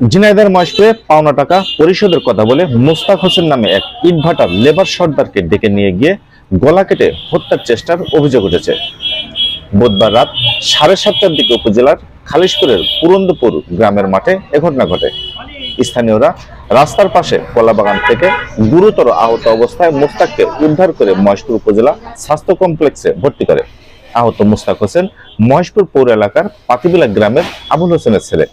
ঝিনাইদার মহেশপুরে পাওনা টাকা পরিশোধের কথা বলে মুস্তাক হোসেন নামে এক ইটভাটার লেবার সর্দারকে ডেকে নিয়ে গিয়ে গলা কেটে হত্যার চেষ্টার অভিযোগ উঠেছে। বুধবার রাত সাড়ে সাতটার দিকে উপজেলার খালিশপুরের পুরন্দপুর গ্রামের মাঠে এ ঘটনা ঘটে। স্থানীয়রা রাস্তার পাশে কলাবাগান থেকে গুরুতর আহত অবস্থায় মুস্তাককে উদ্ধার করে মহেশপুর উপজেলা স্বাস্থ্য কমপ্লেক্সে ভর্তি করে। আহত মুস্তাক হোসেন মহেশপুর পৌর এলাকার পাতিবিলা গ্রামের আবুল হোসেনের ছেলে।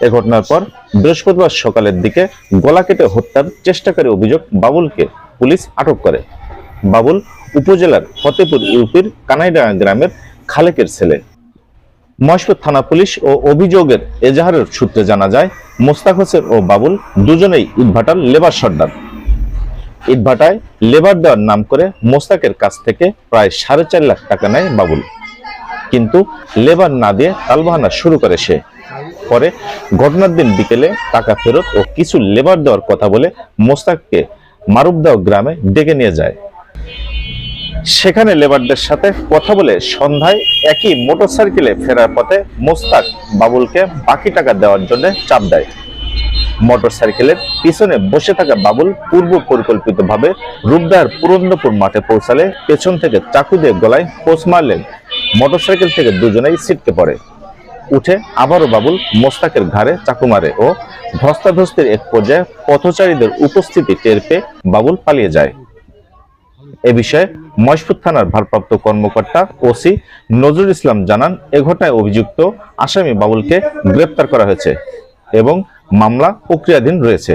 এ ঘটনার পর বৃহস্পতিবার সকালের দিকে গলা কেটে হত্যার চেষ্টাকারী অভিযোগ বাবুলকে পুলিশ আটক করে। বাবুল উপজেলার ফতেপুর ইউপির কানাইডাঙ্গা গ্রামের খালেকের ছেলে। মহেশপুর থানা পুলিশ ও অভিযোগের এজাহারের সূত্রে জানা যায়, মোস্তাক হোসেন ও বাবুল দুজনেই ইটভাটার লেবার সর্দার। ইটভাটায় লেবার দেওয়ার নাম করে মোস্তাকের কাছ থেকে প্রায় সাড়ে চার লাখ টাকা নেয় বাবুল। কিন্তু লেবার না দিয়ে তালবাহানা শুরু করে সে। পরে ঘটনার দিন বিকেলে টাকা ফেরত ও কিছু লেবার দেওয়ার কথা বলে মোস্তাককে মারুবদাও গ্রামে ডেকে নিয়ে যায়। সেখানে লেবারদের সাথে কথা বলে সন্ধ্যায় একই মোটরসাইকেলে ফেরার পথে মোস্তাক বাবুলকে বাকি টাকা দেওয়ার জন্য চাপ দেয়। মোটরসাইকেলের পিছনে বসে থাকা বাবুল পূর্ব পরিকল্পিতভাবে রূপদার পুরন্দপুর মাঠে পৌঁছালে পেছন থেকে চাকু দিয়ে গলায় পোষ মারলেন। মোটরসাইকেল থেকে দুজনেই ছিটকে পড়ে। উঠে আবারও বাবুল মোস্তাকের ঘাড়ে চাকু মারে ও ধস্তাধস্তির এক পর্যায়ে পথচারীদের উপস্থিতি টের পেয়ে বাবুল পালিয়ে যায়। এ বিষয়ে মহেশপুর থানার ভারপ্রাপ্ত কর্মকর্তা ওসি নজরুল ইসলাম জানান, এ ঘটনায় অভিযুক্ত আসামি বাবুলকে গ্রেপ্তার করা হয়েছে এবং মামলা প্রক্রিয়াধীন রয়েছে।